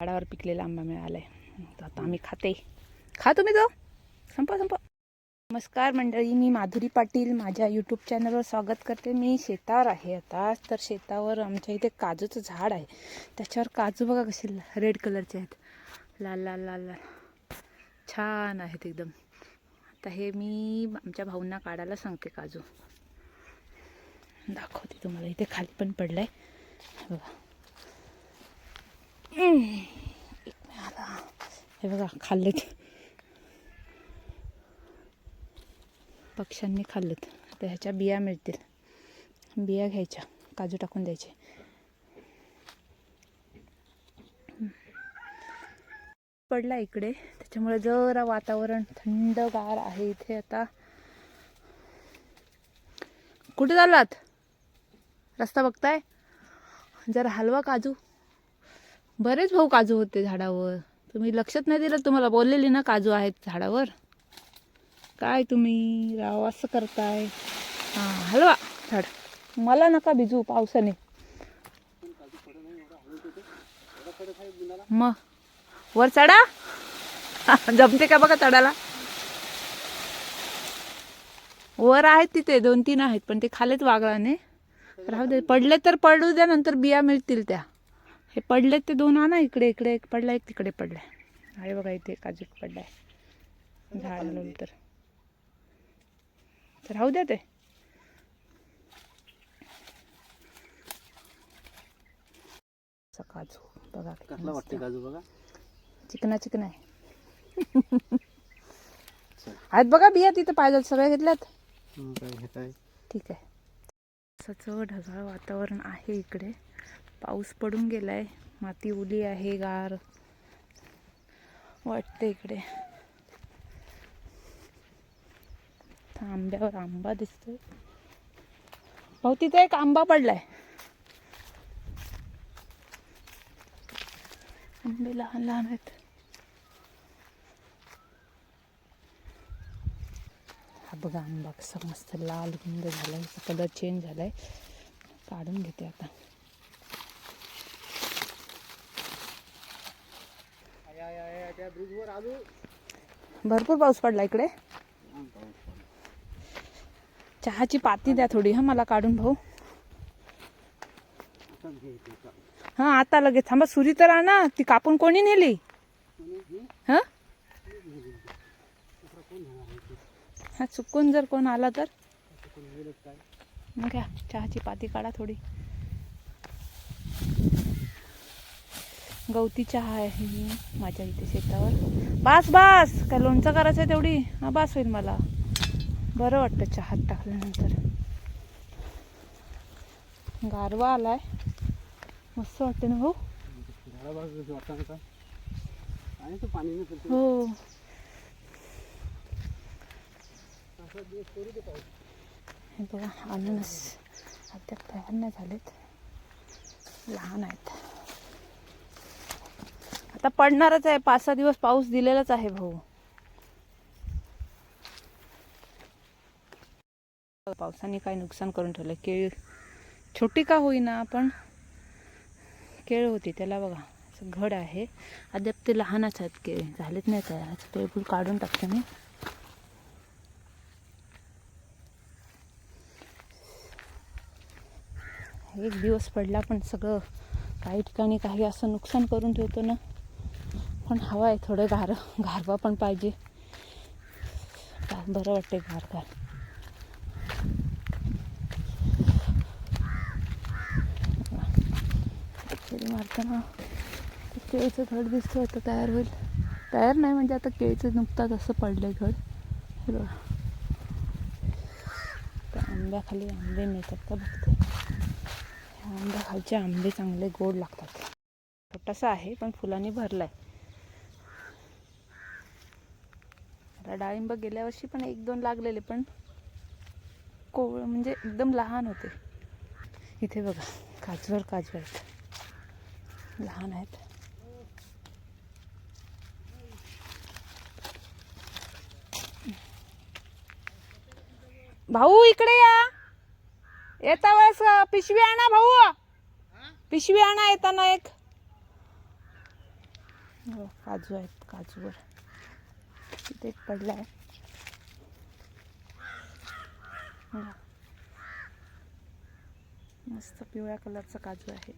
झाडावर पिकलेला आंबा मिळाला आहे आता आम्ही खाते. खा तुम्ही तो संपा संपा. नमस्कार मंडळी मी माधुरी पाटील. माझ्या यूट्यूब चॅनलवर स्वागत करते. मी शेतावर आहे आता. तर शेतावर आमच्या इथे काजूचं झाड आहे. त्याच्यावर काजू बघा कसे रेड कलरचे आहेत. लाल लाल लाल लाल. छान आहेत एकदम. आता हे मी आमच्या भाऊंना काढायला सांगते काजू. दाखवते तुम्हाला. इथे खाली पण पडलं आहे बघा. हे बघा खाल्लेत. पक्ष्यांनी खाल्लेत. तर ह्याच्या बिया मिळतील. बिया घ्यायच्या. काजू टाकून द्यायचे. पडला इकडे. त्याच्यामुळे जरा वातावरण थंडगार आहे इथे आता. कुठे चाललात? रस्ता बघताय? जरा हलवा काजू. बरेच भाऊ काजू होते झाडावर. तुम्ही लक्षात नाही दिलं तुम्हाला बोललेली ना काजू आहेत झाडावर? काय तुम्ही? राव असं करताय. हां हलवा झाड. मला नका भिजू पावसाने. मग वर चढा. जमते का बघा चढायला? वर आहेत तिथे दोन तीन आहेत पण ते खालेच वागळाने. राहू दे पडले तर पडू द्या नंतर बिया मिळतील त्या. हे पडले ते दोन आणा इकडे इकडे एक पडला एक तिकडे पडलाय. आहे बघा इथे काजू पडलाय. झाड हलवलं तर. तर राहू द्या ते. असा काजू. बघा कसला वाटते. काजू बघा? चिकना चिकना आहे. आहेत बघा बिया तिथं पाहिजे सगळ्या घेतल्यात. ठीक आहे. असंच ढगाळ वातावरण आहे इकडे. पाऊस पडून गेलाय. माती ओली आहे गार वाटते इकडे. आंब्यावर आंबा दिसतोय. भाऊ तिथे एक आंबा पडलाय. आंबे लहान लहान आहेत. हा बघा आंबा कसा मस्त लाल गुंद झालाय कलर चेंज झालाय. काढून घेते आता. त्या ब्रिजवर भरपूर पाऊस पडला इकडे. चहाची पाती द्या थोडी हा मला काढून भाऊ. हा आता लगेच थांबा सुरी तर आणा ती कापून कोणी नेली? हा? हा चुकून जर कोण आला तर? मग घ्या चहाची पाती काढा थोडी. गवती चहा आहे ही माझ्या इथे शेतावर. बास बास! काय लोणचं करायचं आहे तेवढी? हा बास होईल मला. बरं वाटतं चहात टाकल्यानंतर. गारवा आलाय. मस्त वाटते ना भाऊ? हो. हे बघा अननस. अद्याप तयार नाही झालेत. लहान आहेत. आता पडणारच आहे. पाच सहा दिवस पाऊस दिलेलाच आहे भाऊ. पावसाने काय नुकसान करून ठेवलं केळ छोटी का होईना पण केळ होती. त्याला बघा असं घड आहे. अद्याप ते लहानच आहेत केळी. झालेत नाही तयार केळफूल काढून टाकते मी. एक दिवस पडला पण सगळं काही ठिकाणी काही असं नुकसान करून ठेवतो ना. पण हवं आहे थोडं गार गारवा पण पाहिजे. बरं वाटते गार गार. मारताना केळीचं घड दिसतो आता तयार होईल. तयार नाही म्हणजे आता केळीचं नुकताच असं पडलंय घड हे बघा. त्या आंब्याखाली आंबे मिळतात का बघते. ह्या आंब्याखालचे आंबे चांगले गोड लागतात. छोटासा आहे पण फुलांनी भरलाय. आता डाळिंब गेल्या वर्षी पण एक दोन लागलेले पण कोवळ म्हणजे एकदम लहान होते. इथे बघा काजूवर काजू आहेत. लहान आहेत. भाऊ इकडे या. येता वेळेस पिशवी आणा भाऊ. पिशवी आणा येताना एक. हो, काजू आहेत काजूवर. तिथे एक पडला आहे. मस्त पिवळ्या कलरचा काजू आहे.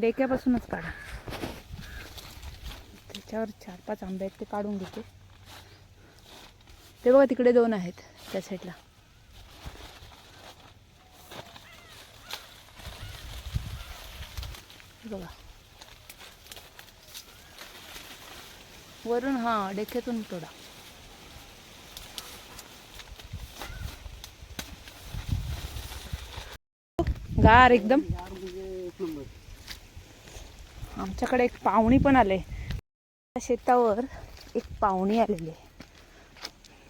डेक्यापासूनच काढा. त्याच्यावर चार पाच आंबे आहेत ते काढून घेते. ते बघा तिकडे दोन आहेत त्या साईडला बघा. वरून हा डेक्यातून तोडा. गार एकदम. आमच्याकडे एक पाहुणी पण आले. शेतावर एक पाहुणी आलेली. आहे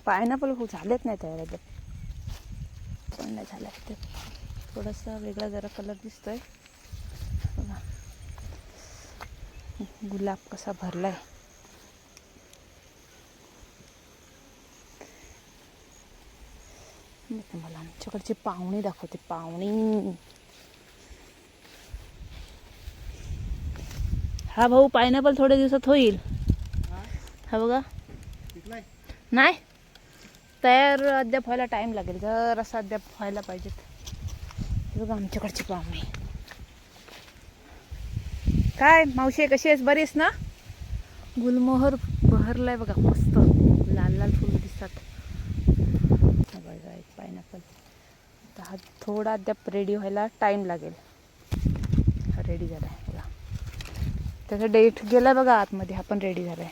पायनॅपल खूप झालेच नाही तयार पण नाही झालं ते थोडासा वेगळा जरा कलर दिसतोय बघा गुलाब कसा भरलाय. मी तुम्हाला आमच्याकडची पाहुणे दाखवते पाहुणी. हा भाऊ पायनॅपल थोड्या दिवसात होईल. हा बघा. नाही. तयार अद्याप व्हायला टाईम लागेल जर असं अद्याप व्हायला पाहिजेत. बघा आमच्याकडची पाहुणे. काय मावशी कशी आहेस? बरी आहेस ना? गुलमोहर बहरलाय बघा मस्त. लाल लाल फुलं दिसतात. बघा एक पायनॅपल आता हा थोडा अद्याप रेडी व्हायला टाईम लागेल. हा रेडी झाला आहे बघा. त्याचा डेट गेला बघा आतमध्ये हा पण रेडी झालाय.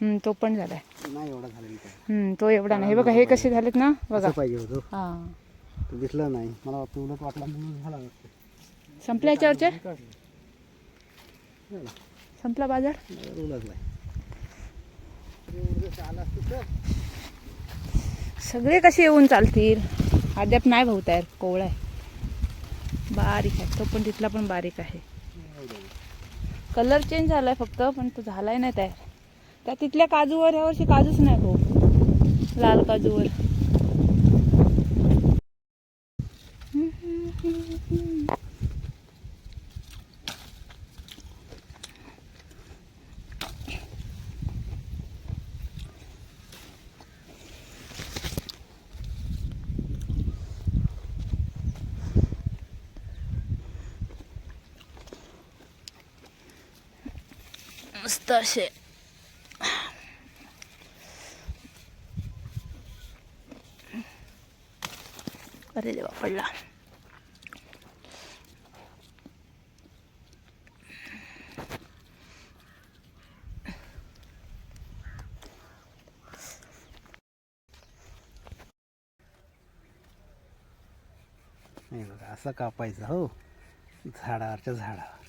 हम्म, तो पण झालाय. नाही एवढा झालेला काय हम्म, तो एवढा नाही. हे बघा हे कसे झालेत ना? बघा. पाहिजे होतं. हा. तो दिसला नाही मला वाटतं उलट वाटला म्हणून झाला वाटतं. संपल्या. झाला. संपला बाजार नाही, उलटलाय. अरे, उलट आला असतं तर. सगळे कसे येऊन चालतील अद्याप नाही भाऊ तयार कोवळा आहे बारीक आहे तो पण तिथला पण बारीक आहे कलर चेंज झालाय फक्त पण तो झालाय नाही तयार त्या तिथल्या काजूवर यावर्षी काजूच नाही भाऊ लाल काजूवर मस्त असे अरे देवा पडला नाही बघा असं कापायचं हो. झाडावरच्या झाडावर.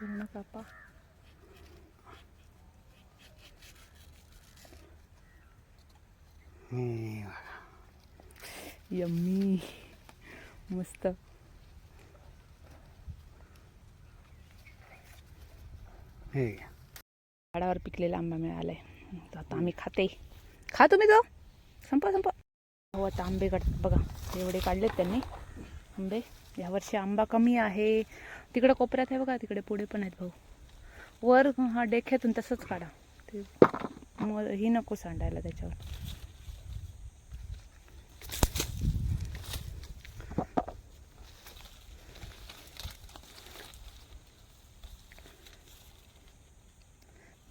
पूर्ण कापा. यम्मी मस्त हे. झाडावर पिकलेला आंबा मिळालाय. तर आता आम्ही खाते. खा तुम्ही तो. संपा संपा. हो आता आंबे काढतात बघा एवढे काढलेत त्यांनी. आंबे यावर्षी आंबा कमी आहे. तिकडे कोपऱ्यात आहे बघा तिकडे पुढे पण आहेत भाऊ. वर हा डेख्यातून तसंच काढा. ते ही नको सांडायला त्याच्यावर.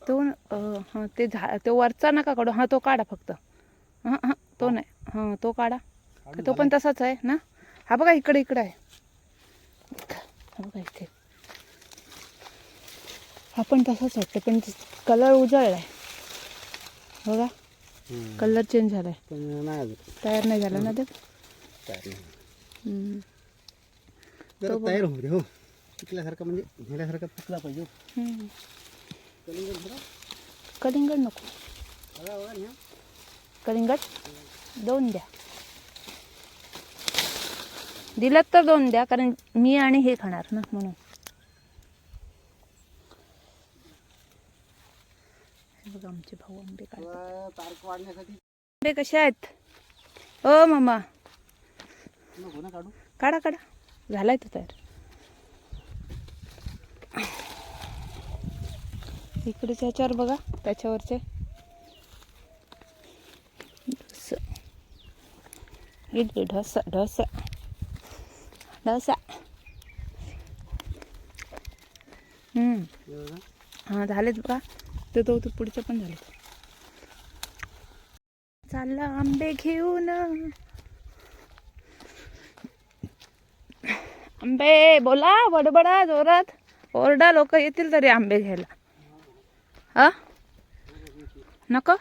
तो हां ते झा तो वरचा नका काढू. हां तो काढा फक्त. हां हां तो नाही. हां तो काढा. तो पण तसाच आहे ना? हा बघा इकडे इकडे आहे. हा बघा इथे. हा पण तसाच वाटतं पण कलर उजळलाय. बघा हम्म. कलर चेंज नाही अजून. तयार नाही झाला ना ते? तयार बघ. होऊ दे हो. पिकल्यासारखं म्हणजे पिकला पाहिजे हो. कलिंगड बघा. कलिंगड नको. बघा, बघा. कलिंगड? दोन द्या. दिलं तर दोन द्या कारण मी आणि हे खाणार ना म्हणून. बघा आमचे भाऊ आंबे काढतात. आंबे कसे आहेत? ओ मामा. काढा काढा. झालाय तो तयार. इकडेच्या ह्याच्यावर बघा त्याच्यावरचे. ढस. ढसा ढस. ढस ढस बघा. हा झालेत बघा. ते तो तू पुढचं पण झालं चाललं आंबे घेऊन. आंबे बोला बडबडा जोरात. ओरडा लोक येतील तरी आंबे घ्यायला. हा? नको?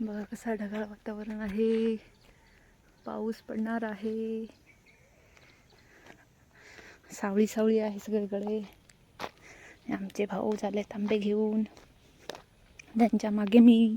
बघा कसा ढगाळ वातावरण आहे. पाऊस पडणार आहे. सावळी सावळी आहे सगळीकडे. आमचे भाऊ झाले आंबे घेऊन. त्यांच्या मागे मी